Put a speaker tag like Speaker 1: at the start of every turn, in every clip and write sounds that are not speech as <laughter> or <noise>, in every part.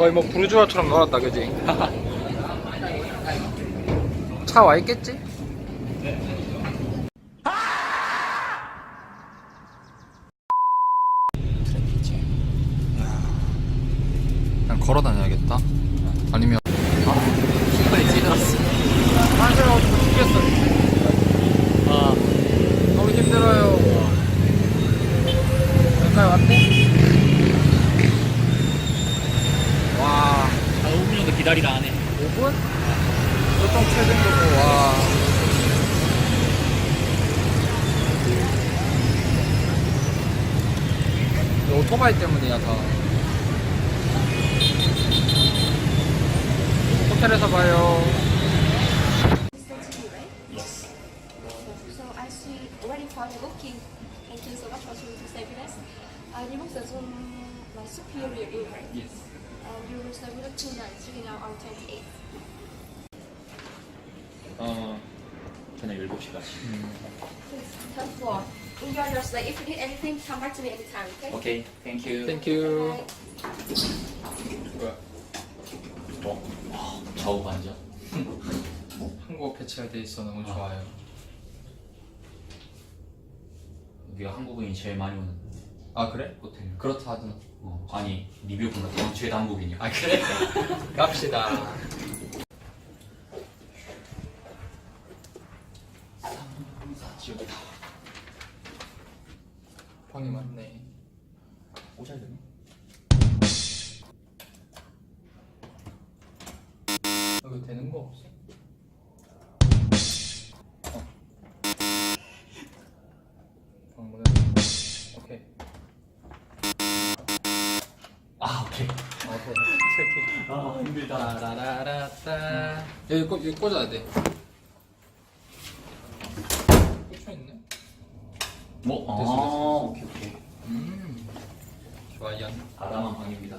Speaker 1: 거의 뭐 부르주아처럼 놀았다 그지? <laughs> 차 와 있겠지? 그냥 걸어 다녀야겠다. 아니면
Speaker 2: 신발이 찌들었어.
Speaker 1: 맞아요, 죽겠어.
Speaker 2: 아,
Speaker 1: 너무 힘들어요. 여기까지 왔네? 와,
Speaker 2: 한 5분 정도 기다리라 하네.
Speaker 1: 5분? 교통 체증도고, 와. 이거 오토바이 때문이야, 다. 호텔에서 봐요.
Speaker 3: Uh, you booked the room like superior inn, right?
Speaker 2: Yes.
Speaker 3: And you will stay with us two nights, checking out on 28th.
Speaker 2: 어, 저녁 7시까지.
Speaker 3: Please, third floor. Enjoy your stay. If you need anything, come back to me anytime, okay?
Speaker 2: 오케이, 땡큐.
Speaker 1: 땡큐.
Speaker 3: Bye.
Speaker 2: 어, 와, 좌우 반전. <laughs>
Speaker 1: 한국어 배치가 돼 있어 너무 좋아요.
Speaker 2: 여기가 한국인이 제일 많이 오는
Speaker 1: 아 그래?
Speaker 2: 호텔.
Speaker 1: 그렇다 하더라.
Speaker 2: 어, 아니, 리뷰 보면 다 죄다 한국인이야.
Speaker 1: 아 그래? <laughs> 갑시다. 방이 많네.
Speaker 2: 오잘 되네.
Speaker 1: 여기 되는 거 없어? 어. 오케이.
Speaker 2: 아, 오케이.
Speaker 1: 어, 오케이.
Speaker 2: 아, 힘들다.
Speaker 1: 따라라라따. 여기 꽂 여기 꽂아야 돼. 꽂혀 있네.
Speaker 2: 뭐? 아,
Speaker 1: 됐어, 됐어.
Speaker 2: 오케이, 오케이.
Speaker 1: 음. 좋아요.
Speaker 2: 아담한 방입니다.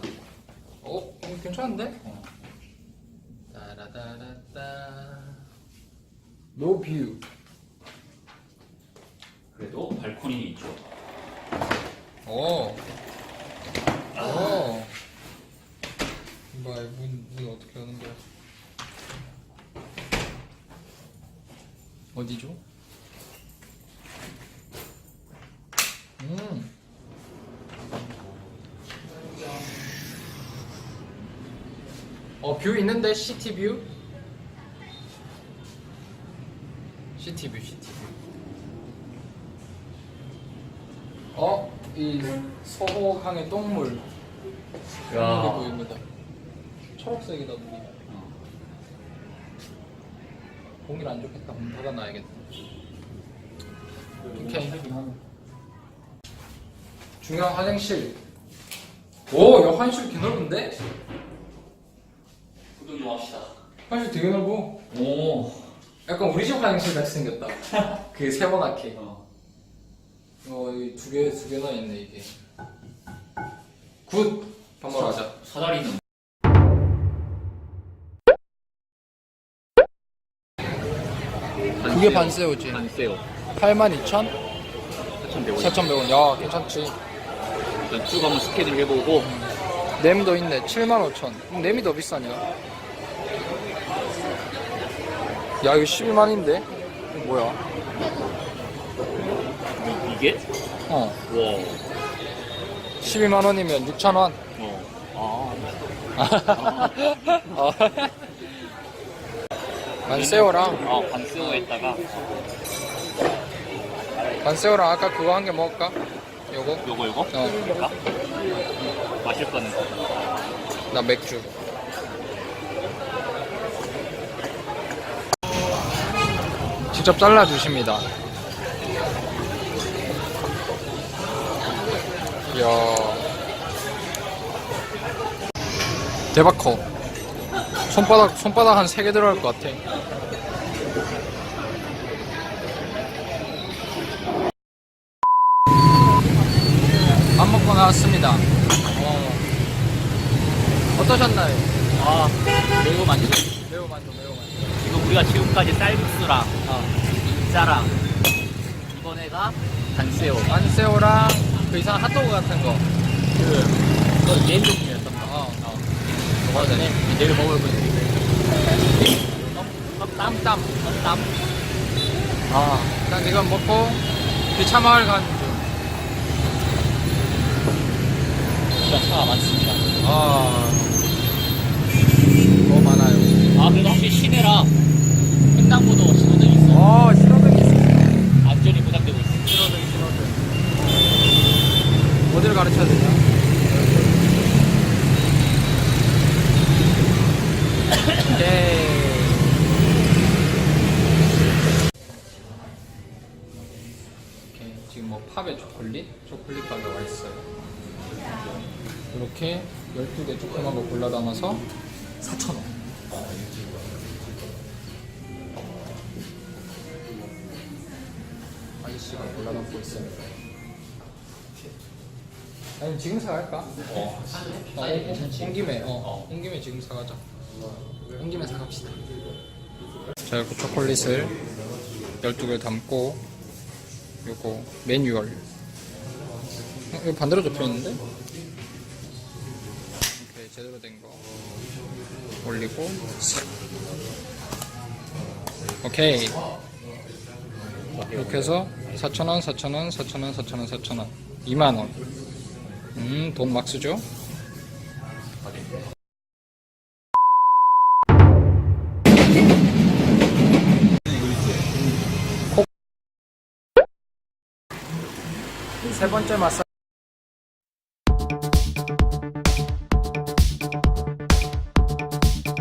Speaker 1: 어, 어 괜찮은데?
Speaker 2: 어.
Speaker 1: 따라따라따. 노 뷰.
Speaker 2: 그래도 발코니 있죠.
Speaker 1: 오. 오. 뭐야, 문, 문 어떻게 하는 거야? 어디죠? 음. 어, 뷰 있는데? 시티 뷰? 시티 뷰, 시티 뷰. 어, 이 서호강의 똥물.
Speaker 2: 야.
Speaker 1: 똥물이 보입니다. 초록색이다, 물이.
Speaker 2: 어.
Speaker 1: 공기를 안 좋겠다. 문 닫아놔야겠다. 오케이. 중요한 화장실. 오, 야, 화장실 개 넓은데?
Speaker 2: 구경 좀 합시다.
Speaker 1: 화장실 되게 넓어.
Speaker 2: 오.
Speaker 1: 약간 우리 집 화장실 같이 생겼다. <laughs> 그 세모나게.
Speaker 2: 어.
Speaker 1: 어, 여기 두 개, 두 개나 있네, 이게. 굿! 밥 먹으러 가자.
Speaker 2: 사다리는
Speaker 1: 그게 반새우지.
Speaker 2: 반새우.
Speaker 1: 82,000?
Speaker 2: 4,100원.
Speaker 1: 4,100원. 야, 괜찮지.
Speaker 2: 쭉 한번 스케줄 해보고
Speaker 1: 냄도 있네. 75,000. 그럼 냄이 더 비싸냐? 야, 이거 12만인데? 뭐야?
Speaker 2: 이- 이게?
Speaker 1: 어.
Speaker 2: 와.
Speaker 1: 12만원이면 6,000원.
Speaker 2: 어. 아.
Speaker 1: 어. 반새우랑,
Speaker 2: 아, <laughs> 반새우에다가
Speaker 1: 반새우랑 아까 그거 한 개 먹을까? 요거?
Speaker 2: 요거 요거?
Speaker 1: 어.
Speaker 2: 볼까? 마실 거는
Speaker 1: 나 맥주. 직접 잘라 주십니다. 이야. 대박 커. 손바닥, 손바닥 한 3개 들어갈 것 같아. 밥 먹고 나왔습니다. 어. 어떠셨나요?
Speaker 2: 아 매우 만족.
Speaker 1: 매우 만족, 매우 만족.
Speaker 2: 지금 우리가 지금까지 쌀국수랑
Speaker 1: 어.
Speaker 2: 인자랑 이번에가 반새우
Speaker 1: 안새우랑 그 이상 핫도그 같은 거.
Speaker 2: 그 그건 개인 종류였던 거.
Speaker 1: 어.
Speaker 2: 어.
Speaker 1: 먹어야 돼.
Speaker 2: 내일 먹을 거. 땀, 땀, 땀.
Speaker 1: 아, 일단 이건 먹고 기차마을 가
Speaker 2: 진짜 차가 많습니다.
Speaker 1: 아, 너무 많아요.
Speaker 2: 아, 그래도 확실히 시내라 횡단보도 신호등 있어.
Speaker 1: 어, 신호등이 있어.
Speaker 2: 안전이 보장되고 있어.
Speaker 1: 신호등, 신호등. 어디를 가르쳐야 되냐? 오케이. <coughs> 오케이. 지금 뭐 팝에 초콜릿? 초콜릿 가게 와 있어요. 이렇게 12개 조그만 거 골라 담아서 4,000원. 아저씨가 골라 담고 있어요. 아니 지금 사갈까? 어. 어, 온, 온 김에 어, 온 김에 지금 사가자. 온 김에 사갑시다. 자 이렇게 초콜릿을 12개 담고 요거 매뉴얼 어, 이거 반대로 접혀 있는데? 제대로 된 거 올리고 싹. 오케이. 이렇게 해서 4,000원, 4,000원, 4,000원, 4,000원, 4,000원. 2만원. 음, 돈 막 쓰죠? 세 번째 마사